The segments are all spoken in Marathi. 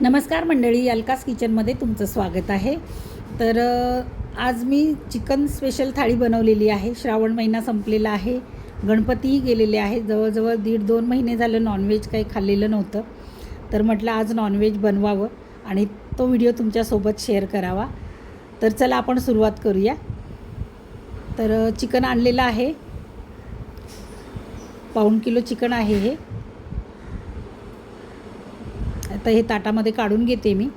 नमस्कार मंडळी अलकास किचनमध्ये तुमचं स्वागत आहे. तर आज मी चिकन स्पेशल थाळी बनवलेली आहे. श्रावण महिना संपलेला आहे. गणपतीही गेलेले आहे जवळजवळ दीड दोन महिने झालं नॉनव्हेज काही खाल्लेलं नव्हतं. तर म्हटलं आज नॉनव्हेज बनवावं आणि तो व्हिडिओ तुमच्यासोबत शेअर करावा. तर चला आपण सुरुवात करूया. तर चिकन आणलेलं आहे. पाऊण किलो चिकन आहे हे. आता हे ताटामध्ये काढून घेते मी.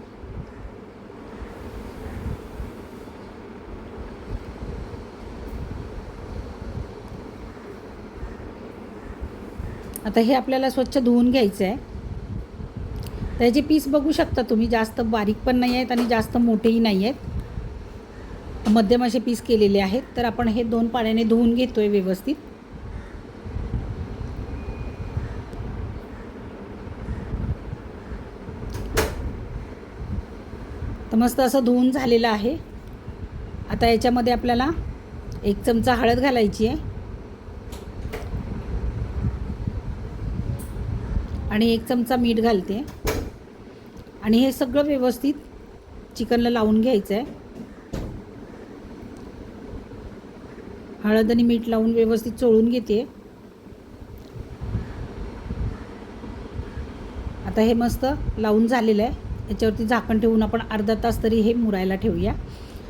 आता हे आपल्याला स्वच्छ धुवून घ्यायचं आहे त्याचे पीस बघू शकता तुम्ही जास्त बारीक पण नाही आहेत आणि जास्त मोठेही नाही आहेत. मध्यम असे पीस केलेले आहेत. तर आपण हे दोन पाण्याने धुवून घेतो आहे व्यवस्थित तर मस्त असं धुवून झालेलं आहे. आता याच्यामध्ये आपल्याला एक चमचा हळद घालायची आहे. आणि एक चमचा मीठ घालते. आणि हे सगळं व्यवस्थित चिकनला लावून घ्यायचं आहे. हळद आणि मीठ लावून व्यवस्थित चोळून घेते. आता हे मस्त लावून झालेलं आहे. याच्यावरती झाकण ठेवून आपण अर्धा तास तरी हे मुरायला ठेवूया.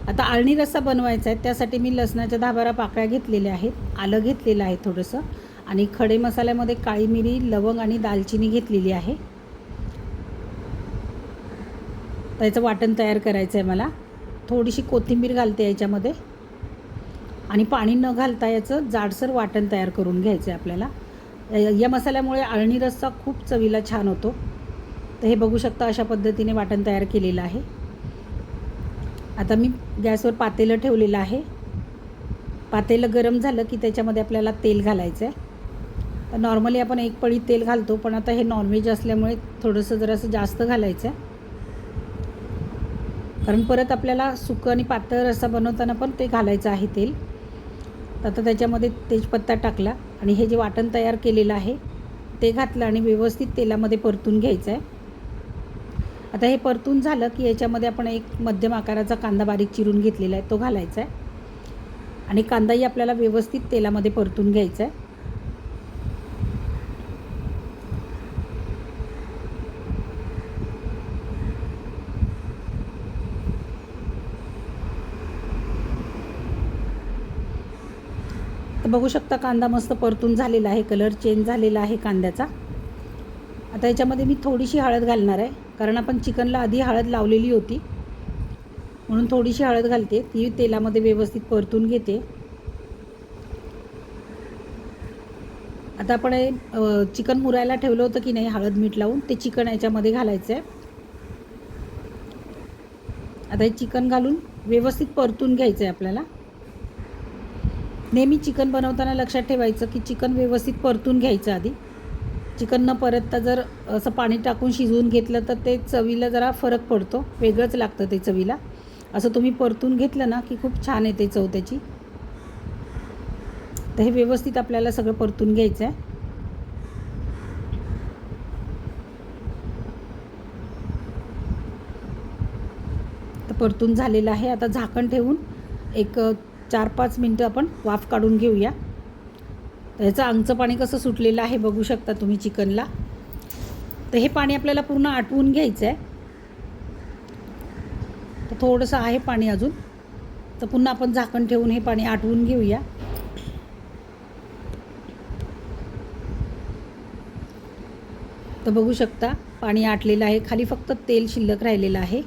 आता आळणी रस्सा बनवायचा आहे त्यासाठी मी लसणाच्या दहा बारा पाकळ्या घेतलेल्या आहेत. आलं घेतलेलं आहे थोडंसं. आणि खडे मसाल्यामध्ये काळी मिरी लवंग आणि दालचिनी घेतलेली आहे. त्याचं वाटण तयार करायचं आहे मला. थोडीशी कोथिंबीर घालते याच्यामध्ये. आणि पाणी न घालता याचं जाडसर वाटण तयार करून घ्यायचं आहे आपल्याला. या- या मसाल्यामुळे आळणी रस्सा खूप चवीला छान होतो. तर हे बघू शकता अशा पद्धतीने वाटण तयार केलेलं आहे. आता मी गॅसवर पातेलं ठेवलेलं आहे. पातेलं गरम झालं की त्याच्यामध्ये आपल्याला तेल घालायचं आहे. तर नॉर्मली आपण एक पळी तेल घालतो पण आता हे नॉनव्हेज असल्यामुळे थोडंसं जरासं जास्त घालायचं आहे. कारण परत आपल्याला सुकं आणि पातळ रस्सा बनवताना पण ते घालायचं आहे तेल. तर आता त्याच्यामध्ये तेजपत्ता टाकला आणि हे जे वाटण तयार केलेलं आहे ते घातलं आणि व्यवस्थित तेलामध्ये परतून घ्यायचं आहे. आता हे परतून झालं की याच्यामध्ये आपण एक मध्यम आकाराचा कांदा बारीक चिरून घेतलेला आहे तो घालायचा आहे. आणि कांदाही आपल्याला व्यवस्थित तेलामध्ये परतून घ्यायचा आहे. तर बघू शकता कांदा मस्त परतून झालेला आहे कलर चेंज झालेला आहे कांद्याचा. आता याच्यामध्ये मी थोडीशी हळद घालणार आहे. कारण आपण चिकनला आधी हळद लावलेली होती. म्हणून थोडीशी हळद घालते. ती तेलामध्ये व्यवस्थित परतून घेते. आता आपण हे चिकन मुरायला ठेवलं होतं की नाही हळद मीठ लावून ते चिकन याच्यामध्ये घालायचं आहे. आता हे चिकन घालून व्यवस्थित परतून घ्यायचं आहे आपल्याला. नेहमी चिकन बनवताना लक्षात ठेवायचं की चिकन व्यवस्थित परतून घ्यायचं आधी. चिकन न परतता जर असं पाणी टाकून शिजवून घेतलं तर ते चवीला जरा फरक पडतो. वेगळंच लागतं ते चवीला. असं तुम्ही परतून घेतलं ना की खूप छान येते चव त्याची. तर हे व्यवस्थित आपल्याला सगळं परतून घ्यायचं आहे. तर परतून झालेलं आहे. आता झाकण ठेवून एक चार पाच मिनटं आपण वाफ काढून घेऊया. तर ह्याचं अंगचं पाणी कसं सुटलेलं आहे बघू शकता तुम्ही चिकनला. तर हे पाणी आपल्याला पूर्ण आटवून घ्यायचं आहे तर थोडंसं आहे पाणी अजून. तर पुन्हा आपण झाकण ठेवून हे पाणी आटवून घेऊया. तर बघू शकता पाणी आटलेलं आहे. खाली फक्त तेल शिल्लक राहिलेलं आहे.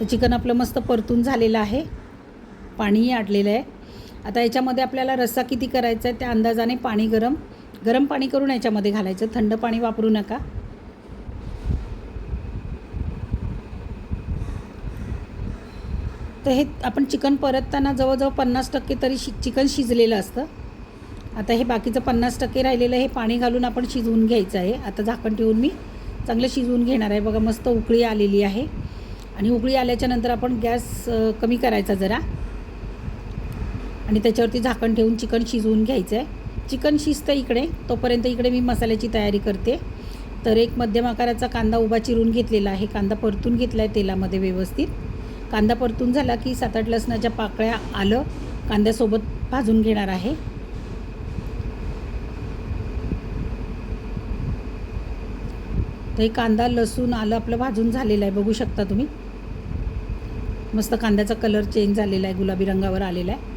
तर चिकन आपलं मस्त परतून झालेलं आहे. पाणीही आटलेलं आहे. आता याच्यामध्ये आपल्याला रस्सा किती करायचा आहे त्या अंदाजाने पाणी गरम गरम पाणी करून याच्यामध्ये घालायचं. थंड पाणी वापरू नका. तर हे आपण चिकन परतताना जवळजवळ पन्नास टक्के तरी शि चिकन शिजलेलं असतं. आता हे बाकीचं पन्नास टक्के राहिलेलं हे पाणी घालून आपण शिजवून घ्यायचं आहे. आता झाकण ठेवून मी चांगलं शिजवून घेणार आहे. बघा मस्त उकळी आलेली आहे. आणि उकळी आल्याच्यानंतर आपण गॅस कमी करायचा जरा. आणि त्याच्यावरती झाकण ठेवून चिकन शिजवून घ्यायचं आहे चिकन शिजतं इकडे तोपर्यंत इकडे मी मसाल्याची तयारी करते. तर एक मध्यम आकाराचा कांदा उभा चिरून घेतलेला आहे. कांदा परतून घेतला आहे तेलामध्ये व्यवस्थित. कांदा परतून झाला की सात आठ लसणाच्या पाकळ्या आलं कांद्यासोबत भाजून घेणार आहे. तर हे कांदा लसूण आलं आपलं भाजून झालेलं आहे. बघू शकता तुम्ही. मस्त कांद्याचा कलर चेंज झालेला आहे. गुलाबी रंगावर आलेला आहे.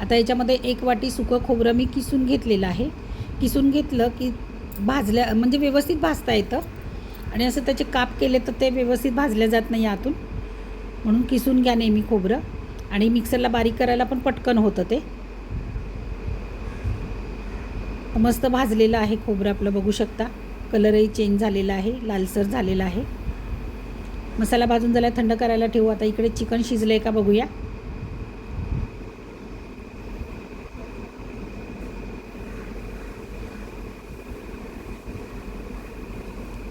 आता याच्यामध्ये एक वाटी सुकं खोबरं मी किसून घेतलेलं आहे. किसून घेतलं की भाजल्या म्हणजे व्यवस्थित भाजता येतं. आणि असं त्याचे काप केले तर ते व्यवस्थित भाजल्या जात नाही आतून. म्हणून किसून घ्या नेहमी खोबरं. आणि मिक्सरला बारीक करायला पण पटकन होतं ते. मस्त भाजलेलं आहे खोबरं आपलं बघू शकता. कलरही चेंज झालेला आहे लालसर झालेला आहे. मसाला भाजून झाला थंड करायला ठेवू. आता इकडे चिकन शिजलं आहे का बघूया.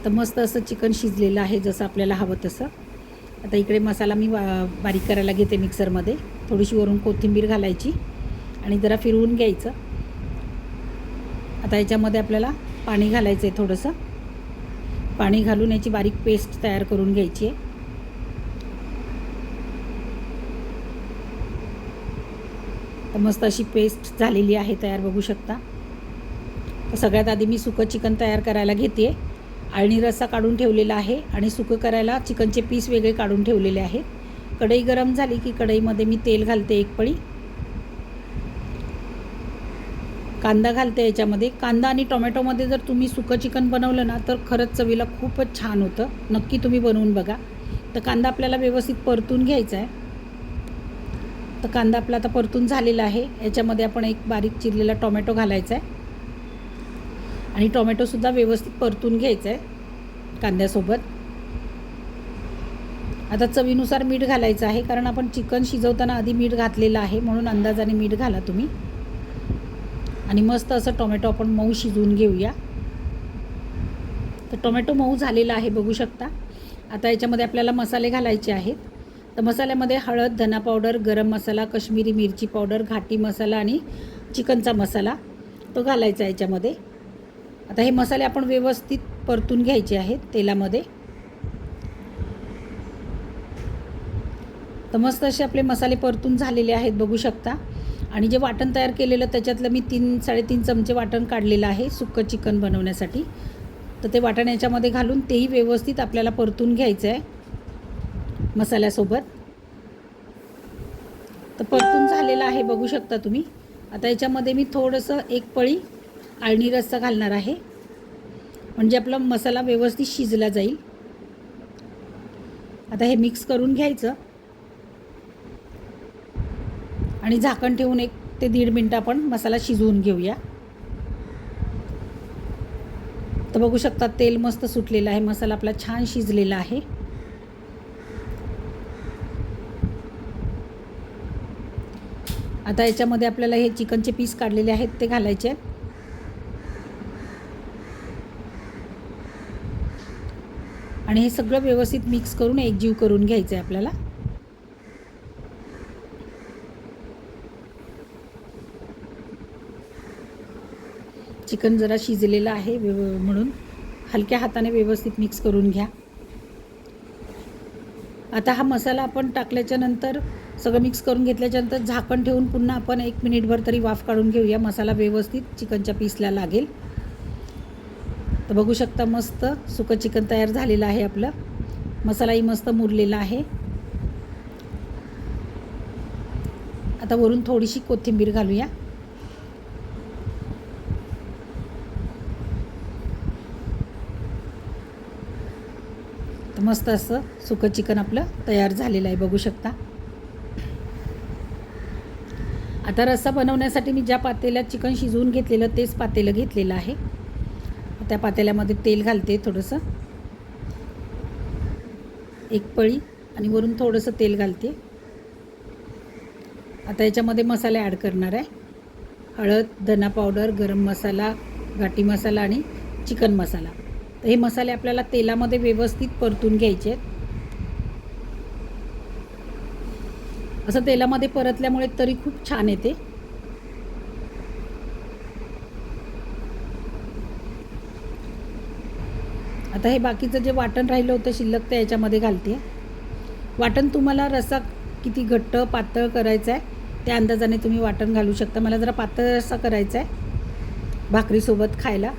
तर मस्त असं चिकन शिजलेलं आहे जसं आपल्याला हवं तसं. आता इकडे मसाला मी बा बारीक करायला घेते मिक्सरमध्ये. थोडीशी वरून कोथिंबीर घालायची आणि जरा फिरवून घ्यायचं. आता याच्यामध्ये आपल्याला पाणी घालायचं आहे थोडंसं. पाणी घालून याची बारीक पेस्ट तयार करून घ्यायची आहे. तर मस्त अशी पेस्ट झालेली आहे तयार बघू शकता. तर सगळ्यात आधी मी सुकं चिकन तयार करायला घेते आळणी रस्सा काढून ठेवलेला आहे आणि सुकं करायला चिकनचे पीस वेगळे काढून ठेवलेले आहेत. कढई गरम झाली की कढईमध्ये मी तेल घालते एक पळी. कांदा घालते याच्यामध्ये. कांदा आणि टोमॅटोमध्ये जर तुम्ही सुकं चिकन बनवलं ना तर खरंच चवीला खूपच छान होतं. नक्की तुम्ही बनवून बघा. तर कांदा आपल्याला व्यवस्थित परतून घ्यायचा आहे. तर कांदा आपला आता परतून झालेला आहे. याच्यामध्ये आपण एक बारीक चिरलेला टोमॅटो घालायचा आहे. आणि टोमॅटोसुद्धा व्यवस्थित परतून घ्यायचं आहे कांद्यासोबत. आता चवीनुसार मीठ घालायचं आहे कारण आपण चिकन शिजवताना आधी मीठ घातलेलं आहे म्हणून अंदाजाने मीठ घाला तुम्ही. आणि मस्त असं टोमॅटो आपण मऊ शिजवून घेऊया. तर टोमॅटो मऊ झालेला आहे बघू शकता. आता याच्यामध्ये आपल्याला मसाले घालायचे आहेत. तर मसाल्यामध्ये हळद धना पावडर गरम मसाला कश्मीरी मिरची पावडर घाटी मसाला आणि चिकनचा मसाला तो घालायचा याच्यामध्ये. आता हे मसाले आपण व्यवस्थित परतून घ्यायचे आहेत तेलामध्ये. तर मस्त असे आपले मसाले परतून झालेले आहेत बघू शकता. आणि जे वाटण तयार केलेलं त्याच्यातलं मी तीन साडेतीन चमचे वाटण काढलेलं आहे सुक्कं चिकन बनवण्यासाठी. तर ते वाटण याच्यामध्ये घालून तेही व्यवस्थित आपल्याला परतून घ्यायचं आहे मसाल्यासोबत. तर परतून झालेलं आहे बघू शकता तुम्ही. आता याच्यामध्ये मी थोडंसं एक पळी आळणी रस्सा घालणार आहे. म्हणजे आपला मसाला व्यवस्थित शिजला जाईल. आता हे मिक्स करून घ्यायचं. आणि झाकण ठेवून एक ते दीड मिनटं आपण मसाला शिजवून घेऊया. तर बघू शकता तेल मस्त सुटलेलं आहे. मसाला आपला छान शिजलेला आहे. आता याच्यामध्ये आपल्याला हे चिकनचे पीस काढलेले आहेत ते घालायचे आहेत. आणि हे सगळं व्यवस्थित मिक्स करून एकजीव करून घ्यायचं आहे आपल्याला. चिकन जरा शिजलेलं आहे व्यव म्हणून. हलक्या हाताने व्यवस्थित मिक्स करून घ्या. आता हा मसाला आपण टाकल्याच्या नंतर सगळं मिक्स करून घेतल्याच्यानंतर झाकण ठेवून पुन्हा आपण एक मिनिटभर तरी वाफ काढून घेऊया. मसाला व्यवस्थित चिकनच्या पीसला लागेल. तर बघू शकता मस्त सुकं चिकन तयार झालेलं आहे आपलं. मसालाही मस्त मुरलेला आहे. आता वरून थोडीशी कोथिंबीर घालूया. तर मस्त असं सुकं चिकन आपलं तयार झालेलं आहे बघू शकता. आता रस्सा बनवण्यासाठी मी ज्या पातेल्यात चिकन शिजवून घेतलेलं तेच पातेलं घेतलेलं आहे. त्या पातेल्यामध्ये तेल घालते थोडंसं. एक पळी आणि वरून थोडंसं तेल घालते. आता याच्यामध्ये मसाले ॲड करणार आहे. हळद धना पावडर गरम मसाला घाटी मसाला आणि चिकन मसाला. तर हे मसाले आपल्याला तेलामध्ये व्यवस्थित परतून घ्यायचे आहेत. असं तेलामध्ये परतल्यामुळे तरी खूप छान येते. आता हे बाकीचं जे वाटण राहिलं होतं शिल्लक ते याच्यामध्ये घालते वाटण तुम्हाला रसा किती घट्ट पातळ करायचं आहे त्या अंदाजाने तुम्ही वाटण घालू शकता. मला जरा पातळ रसा करायचा आहे भाकरीसोबत खायला.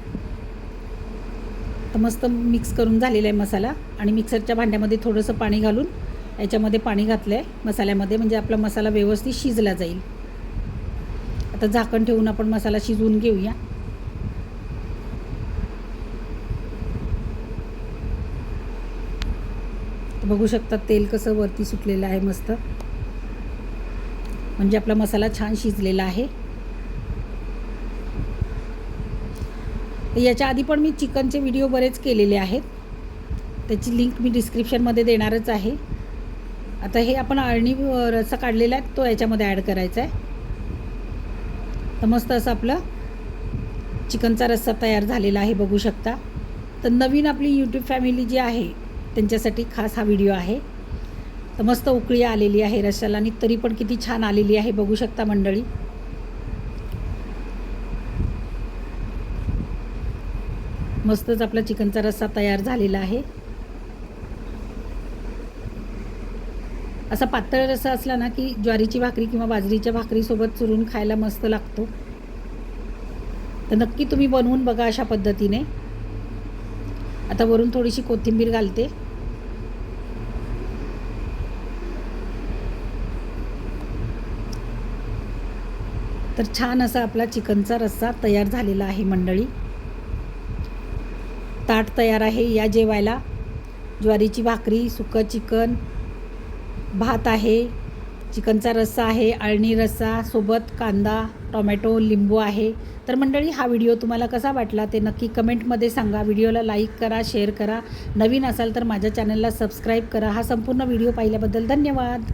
तर मस्त मिक्स करून झालेला आहे मसाला आणि मिक्सरच्या भांड्यामध्ये थोडंसं पाणी घालून याच्यामध्ये पाणी घातलं आहे मसाल्यामध्ये म्हणजे आपला मसाला व्यवस्थित शिजला जाईल. आता झाकण ठेवून आपण मसाला शिजवून घेऊया. बघू शकता तेल कसं वरती सुटलेलं आहे मस्त. म्हणजे आपला मसाला छान शिजलेला आहे. तर याच्या आधी पण मी चिकनचे व्हिडिओ बरेच केलेले आहेत. त्याची लिंक मी डिस्क्रिप्शनमध्ये देणारच आहे. आता हे आपण अळणी रस्सा काढलेला आहे तो याच्यामध्ये ॲड करायचा आहे. तर मस्त असं आपलं चिकनचा रस्सा तयार झालेला आहे बघू शकता. तर नवीन आपली यूट्यूब फॅमिली जी आहे त्यांच्यासाठी खास हा व्हिडिओ आहे. तर मस्त उकळी आलेली आहे रशाला आणि तरी पण किती छान आलेली आहे बघू शकता मंडळी. मस्तच आपला चिकनचा रस्सा तयार झालेला आहे. असा पातळ रस्सा असला ना की ज्वारीची भाकरी किंवा बाजरीच्या भाकरीसोबत चुरून खायला मस्त लागतो. तर नक्की तुम्ही बनवून बघा अशा पद्धतीने. आता वरून थोडीशी कोथिंबीर घालते. तर छान असा आपला चिकनचा रस्सा तयार झालेला आहे मंडळी. ताट तयार आहे या जेवायला. ज्वारीची भाकरी सुकं चिकन भात आहे चिकनचा रस्सा आहे अळणी रस्सा सोबत कांदा टोमॅटो लिंबू आहे. तर मंडळी हा व्हिडिओ तुम्हाला कसा वाटला ते नक्की कमेंटमध्ये सांगा. व्हिडिओला लाईक करा शेअर करा. नवीन असाल तर माझ्या चॅनलला सबस्क्राईब करा. हा संपूर्ण व्हिडिओ पाहिल्याबद्दल धन्यवाद.